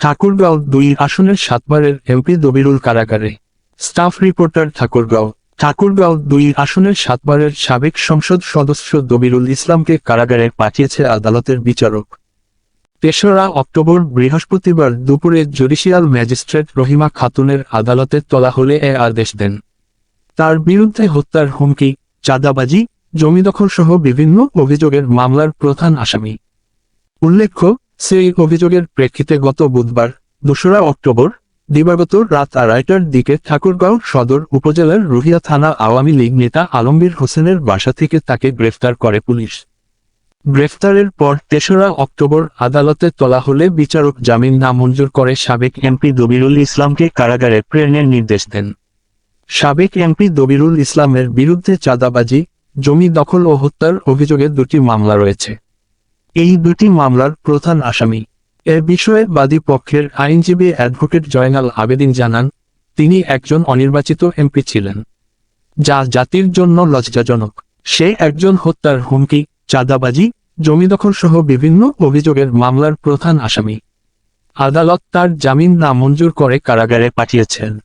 ঠাকুরগাঁও দুই আসনের সাতবারের এমপি দবিরুল কারাগারে। Staff reporter Thakurgaon. ঠাকুরগাঁও দুই আসনের সাতবারের সাবেক সংসদ সদস্য দবিরুল ইসলামকে কারাগারে পাঠিয়েছে আদালতের বিচারক। তেসরা অক্টোবর বৃহস্পতিবার দুপুরে জুডিশিয়াল ম্যাজিস্ট্রেট রহিমা খাতুনের আদালতে তোলা হলে এ আদেশ দেন। তার বিরুদ্ধে হত্যার হুমকি, চাঁদাবাজি, জমি দখল সহ বিভিন্ন অভিযোগের মামলার প্রধান আসামি। উল্লেখ্য সেই অভিযোগের প্রেক্ষিতে গত বুধবার, দোসরা অক্টোবর, দিবাগত রাত আড়াইটার দিকে ঠাকুরগাঁও সদর উপজেলার রুহিয়া থানা আওয়ামী লীগ নেতা আলমগীর হোসেনের বাসা থেকে তাকে গ্রেফতার করে পুলিশ। গ্রেফতারের পর তেসরা অক্টোবর আদালতে তোলা হলে বিচারক জামিন নামঞ্জুর করে সাবেক এমপি দবিরুল ইসলামকে কারাগারে প্রেরণের নির্দেশ দেন। সাবেক এমপি দবিরুল ইসলামের বিরুদ্ধে চাঁদাবাজি, জমি দখল ও হত্যার অভিযোগে দুটি মামলা রয়েছে। এই দুটি মামলার প্রধান আসামি। এ বিষয়ে বাদী পক্ষের আইনজীবী অ্যাডভোকেট জয়নাল আবেদিন জানান, তিনি একজন অনির্বাচিত এমপি ছিলেন। যা জাতির জন্য লজ্জাজনক। সে একজন হত্যার হুমকি, চাঁদাবাজি, জমি দখল সহ বিভিন্ন অভিযোগের মামলার প্রধান আসামি। আদালত তার জামিন না মঞ্জুর করে কারাগারে পাঠিয়েছেন।